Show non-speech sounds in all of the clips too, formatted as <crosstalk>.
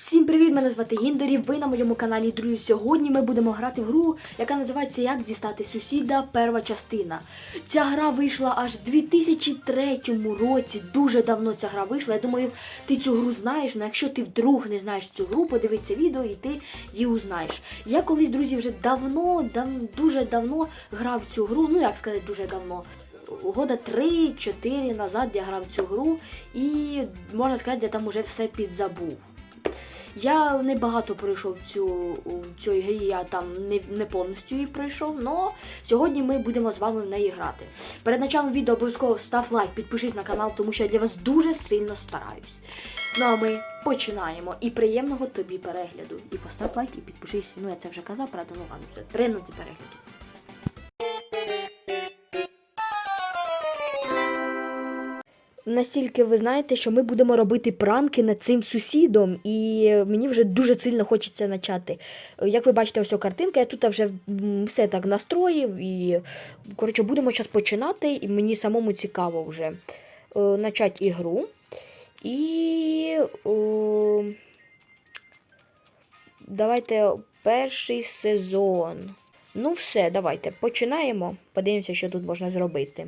Всім привіт! Мене звати Гіндорі. Ви на моєму каналі Друзі. Сьогодні ми будемо грати в гру, яка називається Як дістати сусіда. Перша частина. Ця гра вийшла аж в 2003 році. Дуже давно ця гра вийшла. Я думаю, ти цю гру знаєш. Ну якщо ти вдруг не знаєш цю гру, подивись це відео і ти її узнаєш. Я колись, друзі, вже давно, дав, дуже давно грав цю гру. Ну як сказати, дуже давно. Года 3-4 назад я грав цю гру, і можна сказати, я там уже все підзабув. Я не багато пройшов цю цій грі, я там не, не повністю її пройшов, але сьогодні ми будемо з вами в неї грати. Перед началом відео обов'язково став лайк, підпишись на канал, тому що я для вас дуже сильно стараюсь. Ну а ми починаємо. І приємного тобі перегляду. І постав лайк і підпишись. Ну я це вже казав, правда, ну ладно, все. Приємного тобі Настільки ви знаєте, що ми будемо робити пранки над цим сусідом, і мені вже дуже сильно хочеться почати. Як ви бачите, ось картинка, я тут вже все так настроїв, і коротше, будемо зараз починати, і мені самому цікаво вже е, почати ігру. І о, давайте перший сезон. Ну, все, давайте починаємо. Подивимося, що тут можна зробити.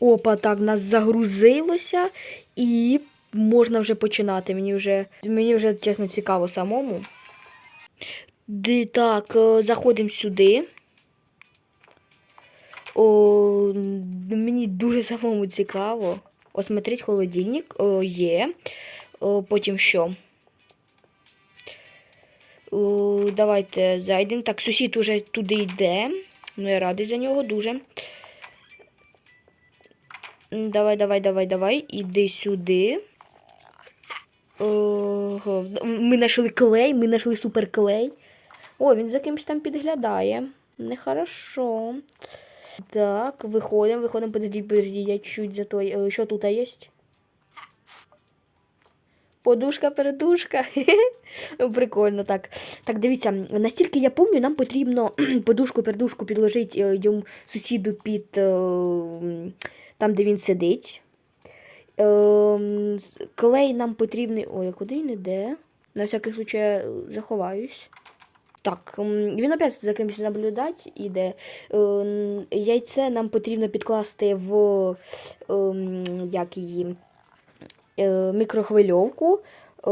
Опа, так, в нас загрузилося і можна вже починати. Мені вже, мені вже чесно цікаво самому. Ди, так, е, заходимо сюди. О, мені дуже самому цікаво. О, смотрите, холодильник О, є. О, потім що? О, давайте зайдемо. Так, сусід уже туди йде. Ну, я радий за нього дуже. Давай, давай, давай, давай. Іди сюди. Ого. Ми знайшли клей, ми знайшли суперклей. О, він за кимось там підглядає. Нехорошо. Так, виходимо, виходимо, подождіть, подождіть, я чуть за той. Е, Що тут є? Подушка, передушка. <laughs> Прикольно так. Так, дивіться, настільки я пам'ятаю, нам потрібно <clears throat> подушку, передушку підложити е, йому сусіду під е, там, де він сидить. Ем, Клей нам потрібний. Ой, а куди він іде? На всякий случай я заховаюсь. Так, він опять за кимось наблюдати іде. Ем, Яйце нам потрібно підкласти в ем, як її, е, мікрохвильовку. Е,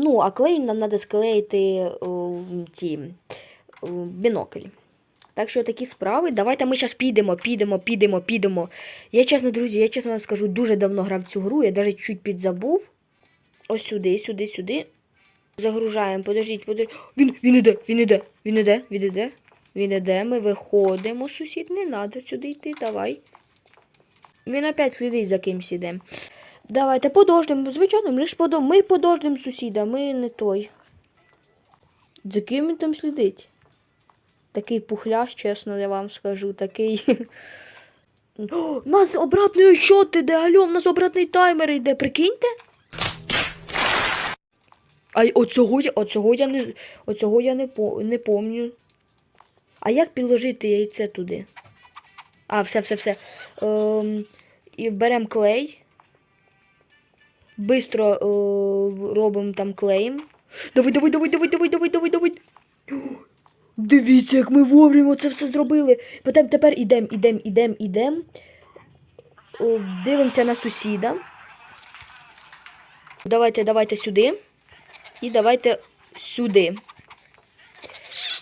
Ну, а клей нам треба склеїти ті е, бінокль. Так що такі справи. Давайте ми зараз підемо, підемо, підемо, підемо. Я чесно, друзі, я чесно вам скажу, дуже давно грав цю гру, я навіть чуть підзабув. Ось сюди, сюди, сюди. Загружаємо, подождіть, подождіть. Він, він іде, він іде, він іде, він іде. Він іде, ми виходимо, сусід, не треба сюди йти, давай. Він опять слідить за кимсь іде. Давайте подождемо, звичайно, ми ж подо... ми подождемо сусіда, ми не той. За ким він там слідить? Такий пухляш, чесно, я вам скажу, такий. <gasps> О, у нас обратний счет іде, алло, у нас обратний таймер йде, прикиньте? А оцього, оцього я не, оцього я не, по, не помню. А як підложити яйце туди? А, все, все, все. Ем, і беремо клей. Бистро е, робимо там клеєм. Давай, давай, давай, давай, давай, давай, давай, <gasps> давай. Дивіться, як ми вовремя це все зробили. Потім тепер ідем, ідем, ідем, ідем. Дивимося на сусіда. Давайте, давайте сюди. І давайте сюди.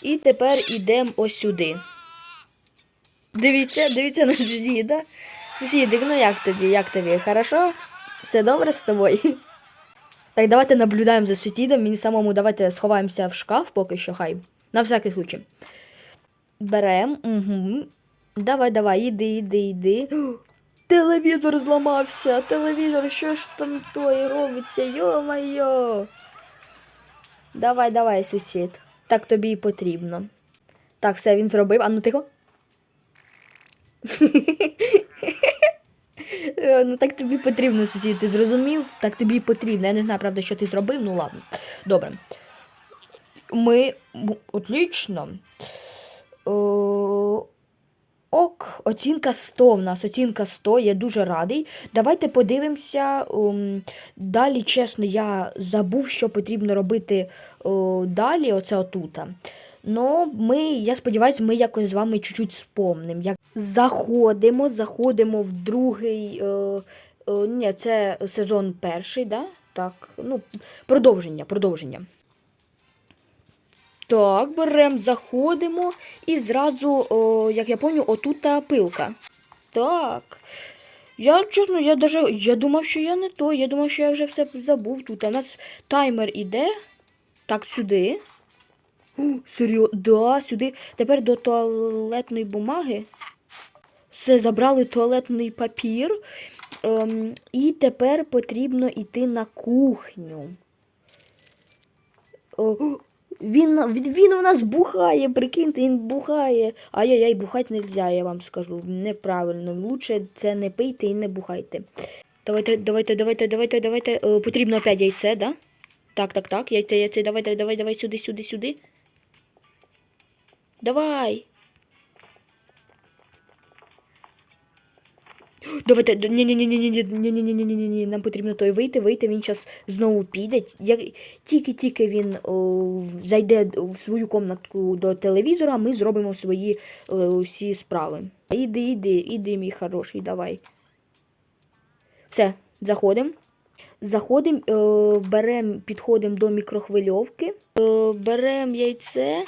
І тепер ідемо ось сюди. Дивіться, дивіться на сусіда. Сусідик, ну як тобі, як тобі? Хорошо? Все добре з тобою? Так, давайте наблюдаємо за сусідом. Мені самому давайте сховаємося в шкаф поки що, хай. На всякий случай. Берем. Угу. Давай, давай, іди, іди, іди. <gasps> Телевізор зламався. Телевізор, що ж там той робиться? Йо-майо. Давай, давай, сусід. Так тобі і потрібно. Так, все, він зробив. А ну тихо. <laughs> Ну так тобі потрібно, сусід. Ти зрозумів? Так тобі і потрібно. Я не знаю, правда, що ти зробив, ну ладно. Добре. Ми. м, Отлично. Е, Ок, оцінка 100 в нас, оцінка 100, я дуже радий. Давайте подивимося. ем, далі, чесно, я забув, що потрібно робити далі, оце отута. Ну, ми, я сподіваюся, ми якось з вами чуть-чуть спомним. Як... Заходимо, заходимо в другий. Е, е, ні, це сезон перший, да? Так, ну, продовження, продовження. Так, беремо, заходимо і зразу, о, як я пам'ятаю, отута пилка. Так. Я чесно, я даже, я думав, що я не то. Я думав, що я вже все забув тут. У нас таймер іде. Так, сюди. Серйозно, да, сюди. Тепер до туалетної бумаги. Все, забрали туалетний папір. Ем, і тепер потрібно йти на кухню. О, він, він, у нас бухає, прикиньте, він бухає. Ай-яй-яй, бухати не можна, я вам скажу. Неправильно. Лучше це не пийте і не бухайте. Давайте, давайте, давайте, давайте, давайте. О, потрібно опять яйце, да? Так, так, так, яйце, яйце, давай, давай, давай, давай, сюди, сюди, сюди. Давай. Давайте, ні, ні, ні, ні, ні, ні, ні, ні, ні, ні, ні, нам потрібно той вийти, вийти, він зараз знову піде. Тільки-тільки він о, зайде в свою комнатку до телевізора, ми зробимо свої е, всі справи. Іди, іди, іди, мій хороший, давай. Все, заходимо. Заходимо, е, беремо, підходимо до мікрохвильовки, е, беремо яйце.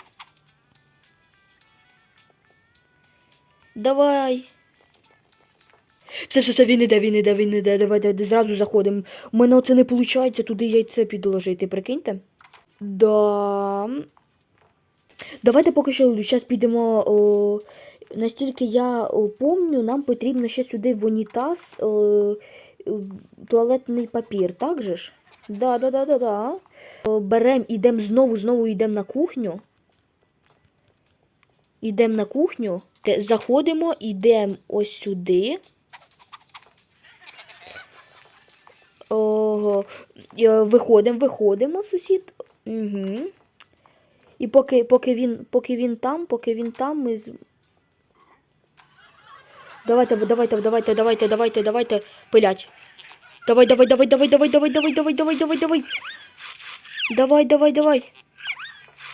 Давай. Все, все, все, він іде, він іде, він іде. Давай, давай, зразу заходимо. У мене оце не виходить туди яйце підложити, прикиньте. Да. Давайте поки що зараз підемо. О, настільки я о, помню, нам потрібно ще сюди в унітаз о, туалетний папір, так же ж? Да, да, да, да, да. Берем, ідемо знову, знову йдемо на кухню. Йдемо на кухню, заходимо, йдемо ось сюди. Ого. Е, Виходимо, виходимо, сусід. Угу. І поки, поки, він, поки він там, поки він там, ми. Давайте, давайте, давайте, давайте, давайте, давайте, пилять. Давай, давай, давай, давай, давай, давай, давай, давай, давай, давай, давай. Давай, давай, давай.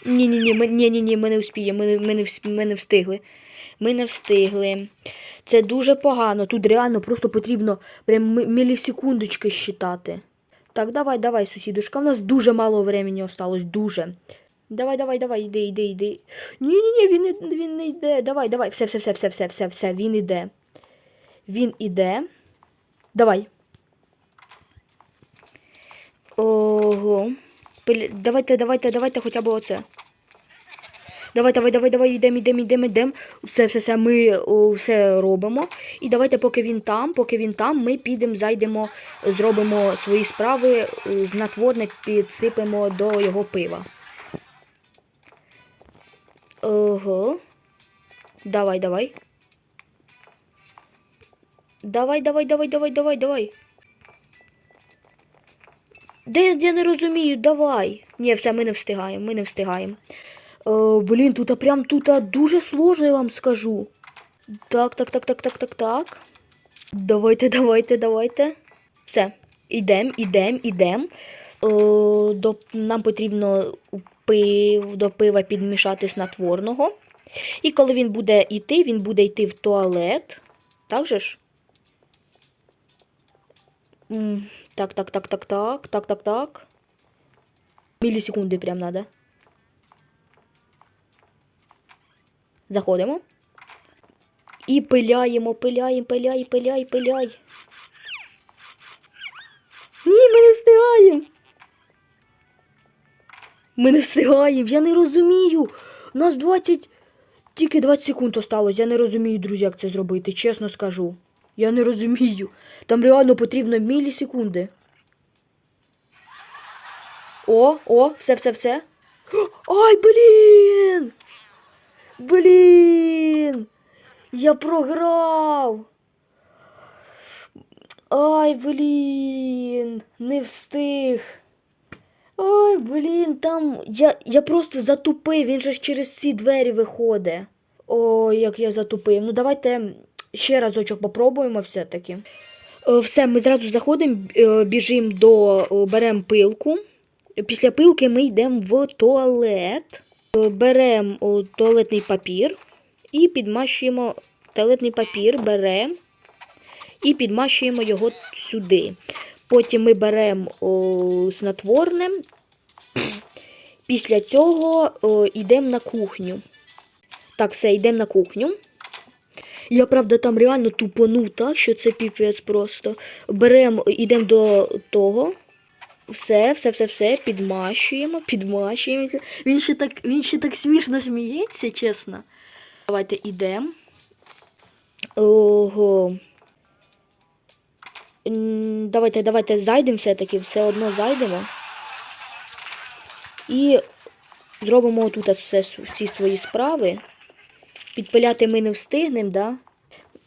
Ні, ні, ні, ні, ми не вспіємо, ми, ми, не, ми не встигли. Ми не встигли. Це дуже погано. Тут реально просто потрібно прям мі- мілісекундочки считати. Так, давай, давай, сусідушка. У нас дуже мало времени осталось, дуже. Давай, давай, давай, йди, йди, йди. Ні, ні, ні, він він не йде. Давай, давай. Все, все, все, все, все, все, все, він іде. Він іде. Давай. Ого. Давайте, давайте, давайте хоча б оце. Давай, давай, давай, давай, йдемо, йдемо, йдемо, йдемо. Все, все, все, ми все робимо. І давайте, поки він там, поки він там, ми підемо, зайдемо, зробимо свої справи, е, знатворне підсипемо до його пива. Ого. Давай, давай. Давай, давай, давай, давай, давай, давай. Де я не розумію, давай. Ні, все, ми не встигаємо, ми не встигаємо. Е, блін, тут прям тут дуже сложно, я вам скажу. Так, так, так, так, так, так, так. Давайте, давайте, давайте. Все. Ідем, ідем, ідем. Е, до, нам потрібно пив, до пива підмішати снотворного. І коли він буде йти, він буде йти в туалет. Так же ж? Так, так, так, так, так, так, так, так. Мілісекунди прям надо. Заходимо. І пиляємо, пиляємо, пиляй, пиляй, пиляй. Ні, ми не встигаємо. Ми не встигаємо, я не розумію. У нас 20. Тільки 20 секунд осталось. Я не розумію, друзі, як це зробити, чесно скажу. Я не розумію. Там реально потрібно мілісекунди. О, о, все, все, все. <gasps> Ай, блін! Блін! Я програв. Ай, блін, не встиг. Ай, блін, там. Я, я просто затупив, він же ж через ці двері виходить. О, як я затупив. Ну, давайте ще разочок попробуємо все-таки. Е, Все, ми зразу заходимо, е, біжимо до беремо пилку. Після пилки ми йдемо в туалет. Беремо туалетний папір і підмащуємо туалетний папір, беремо і підмащуємо його сюди. Потім ми беремо снотворне. Після цього йдемо на кухню. Так, все, йдемо на кухню. Я, правда, там реально тупонув так, що це піпець просто. Беремо, йдемо до того. Все, все, все, все, підмащуємо, підмащуємося. Він ще так, він ще так смішно сміється, чесно. Давайте йдемо. Ого. Давайте, давайте зайдемо все-таки, все одно зайдемо. І зробимо тут все, всі свої справи. Підпиляти ми не встигнемо, да?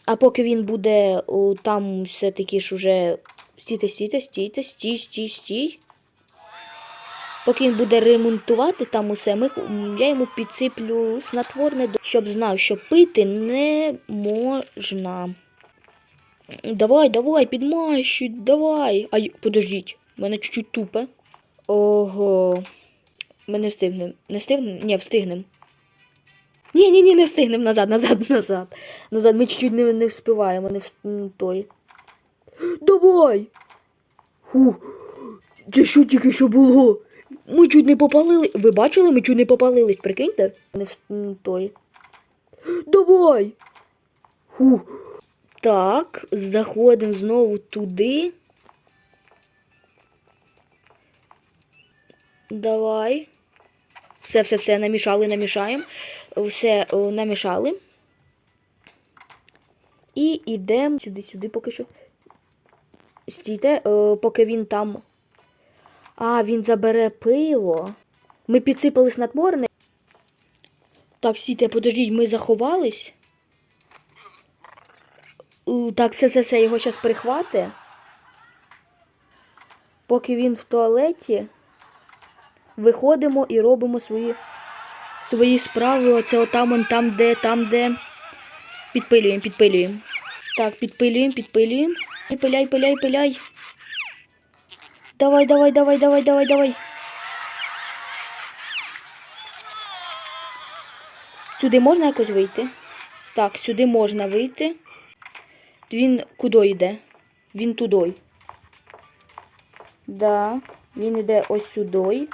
А поки він буде о, там все-таки ж уже. Стійте, стійте, стійте, стій, стій, стій. Поки він буде ремонтувати там усе, ми, я йому підсиплю снотворне, щоб знав, що пити не можна. Давай, давай, підмащуй, давай. Ай, подождіть, в мене чуть-чуть тупе. Ого. Ми не встигнемо. Не встигнемо? Ні, встигнемо. Ні, ні, ні, не встигнемо назад, назад, <laughs> назад. Назад. Ми чуть-чуть не, не вспіваємо, не м, той. Давай! Фу. Це що тільки що було? Ми чуть не попалили. Ви бачили, ми чуть не попалились, прикиньте? Не м, той. Давай! Фу. Так, заходимо знову туди. Давай. Все, все, все, намішали, намішаємо. Все намішали. І йдемо сюди-сюди поки що. Стійте, е, поки він там. А, він забере пиво. Ми підсипали снотворне. Так, стійте, подождіть, ми заховались. Так, все, все, все, його зараз прихвати. Поки він в туалеті, виходимо і робимо свої, свої справи. Оце отам, он там, де, там, де. Підпилюємо, підпилюємо. Так, підпилюємо, підпилюємо. І пиляй, пиляй, пиляй. Давай, давай, давай, давай, давай, давай. Сюди можна якось вийти? Так, сюди можна вийти. Він куди йде? Він туди. Да, він йде ось сюди.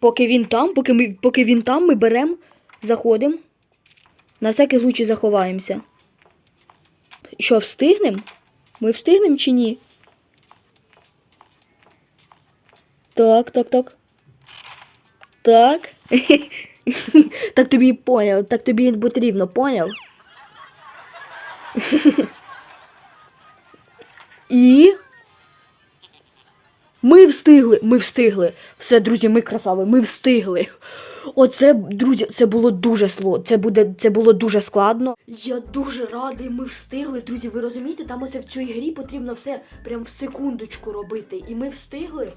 Поки він там, поки, ми, поки він там, ми беремо, заходимо. На всякий случай заховаємося. Що, встигнемо? Ми встигнемо чи ні? Так, так, так. Так. <laughs> так тобі поняв, так тобі потрібно, поняв? <laughs> І. Ми встигли, ми встигли. Все, друзі, ми красави, ми встигли. Оце, друзі, це було дуже сло. Це буде, це було дуже складно. Я дуже радий, ми встигли. Друзі, ви розумієте, там оце в цій грі потрібно все прям в секундочку робити. І ми встигли.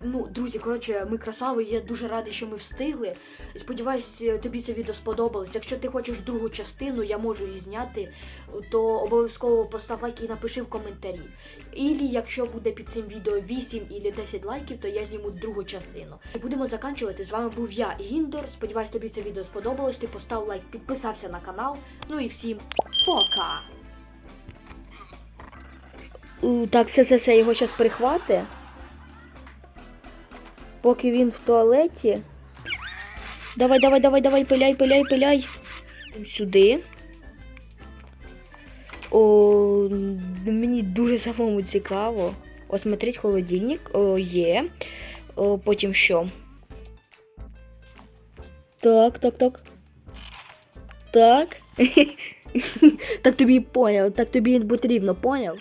Ну, друзі, коротше, ми красави, я дуже радий, що ми встигли. Сподіваюсь, тобі це відео сподобалось. Якщо ти хочеш другу частину, я можу її зняти, то обов'язково постав лайк і напиши в коментарі. Ілі якщо буде під цим відео 8 і 10 лайків, то я зніму другу частину. Будемо закінчувати. З вами був я, Гіндор. Сподіваюсь, тобі це відео сподобалось. Ти постав лайк, підписався на канал. Ну і всім пока! Так, все, все, все, його зараз прихвати. Поки він в туалеті. Давай, давай, давай, давай, пиляй, пиляй, пиляй. Сюди. О, мені дуже самому цікаво. О, смотреть холодильник. О, є. О, потім що? Так, так, так. Так. <laughs> так тобі поняв, так тобі потрібно, поняв?